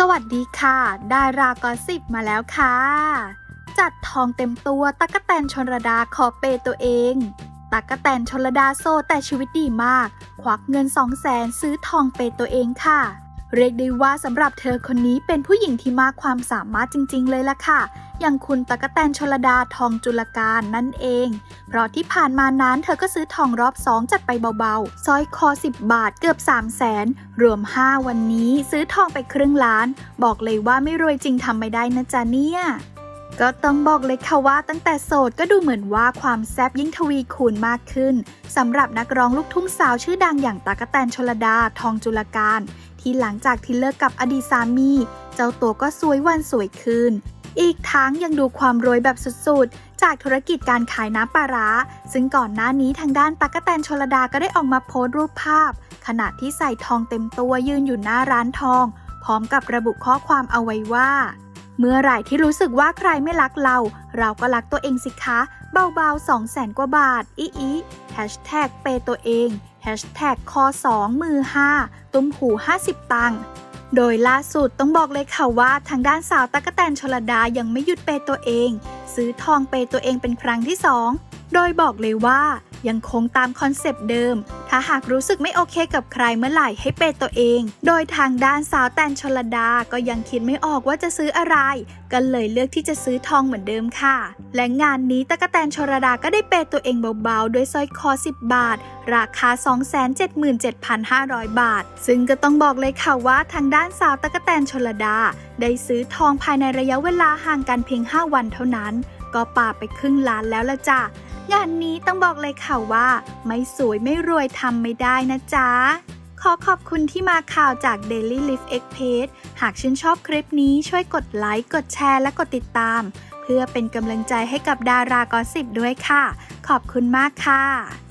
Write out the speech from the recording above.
สวัสดีค่ะ ดารากอสิบมาแล้วค่ะ จัดทองเต็มตัวตั๊กแตนชนระดาขอเปย์ตัวเองตั๊กแตนชนระดาโซแต่ชีวิตดีมาก ควักเงินสองแสนซื้อทองเปย์ตัวเองค่ะ เรียกได้ว่าสำหรับเธอคนนี้เป็นผู้หญิงที่มากความสามารถจริง ๆ เลยล่ะค่ะ อย่างคุณตั๊กแตนชลดาทองจุลการนั่นเอง เพราะที่ผ่านมานั้นเธอก็ซื้อทองรอบสองจัดไปเบาๆสร้อยคอ 10 บาทเกือบ3 0 0แสนรวม 5 วันนี้ซื้อทองไปครึ่งล้าน บอกเลยว่าไม่รวยจริงทำไม่ได้นะจ๊ะเนี่ยก็ต้องบอกเลยค่ะว่าตั้งแต่โสดก็ดูเหมือนว่าความแซบยิ่งทวีคูณมากขึ้นสำหรับนักร้องลูกทุ่งสาวชื่อดังอย่างตากแตนชลดาทองจุลการ ที่หลังจากที่เลิกกับอดีตสามี เจ้าตัวก็สวยวันสวยคืน อีกทั้งยังดูความรวยแบบสุดๆ จากธุรกิจการขายน้ำปลาร้า ซึ่งก่อนหน้านี้ทางด้านตั๊กแตนชลดาก็ได้ออกมาโพสต์รูปภาพ ขณะที่ใส่ทองเต็มตัวยืนอยู่หน้าร้านทอง พร้อมกับระบุข้อความเอาไว้ว่าเมื่อไหร่ที่รู้สึกว่าใครไม่รักเรา เราก็รักตัวเองสิคะ เบาๆ2 0 0แสนกว่าบาท อีอีแฮชแท็กเปตัวเอง แฮชแท็กคอ2มือ 5 ตุ้มหู 50 ตังค์โดยล่าสุดต้องบอกเลยค่ะว่าทางด้านสาวตะกแตนชลดายังไม่หยุดเปยตัวเอง ซื้อทองเปยตัวเองเป็นครั้งที่สองโดยบอกเลยว่า ยังคงตามคอนเซปต์เดิม ถ้าหากรู้สึกไม่โอเคกับใครเมื่อไหร่ให้เปตัวเอง โดยทางด้านสาวแตนชลดาก็ยังคิดไม่ออกว่าจะซื้ออะไร ก็เลยเลือกที่จะซื้อทองเหมือนเดิมค่ะ และงานนี้ตะกะแตนชลดาก็ได้เปตัวเองเบาๆ ด้วยสร้อยคอ 10 บาท ราคา 277,500 บาท ซึ่งก็ต้องบอกเลยค่ะว่าทางด้านสาวตะกะแตนชลดา ได้ซื้อทองภายในระยะเวลาห่างกันเพียง 5 วันเท่านั้น ก็ป่าไปครึ่งล้านแล้วละจ้ะ งานนี้ต้องบอกเลยค่ะว่า ไม่สวยไม่รวยทำไม่ได้นะจ๊ะ ขอขอบคุณที่มาข่าวจาก Daily Life X Page หากชื่นชอบคลิปนี้ช่วยกดไลค์ กดแชร์และกดติดตาม เพื่อเป็นกำลังใจให้กับดารากอสิบด้วยค่ะ ขอบคุณมากค่ะ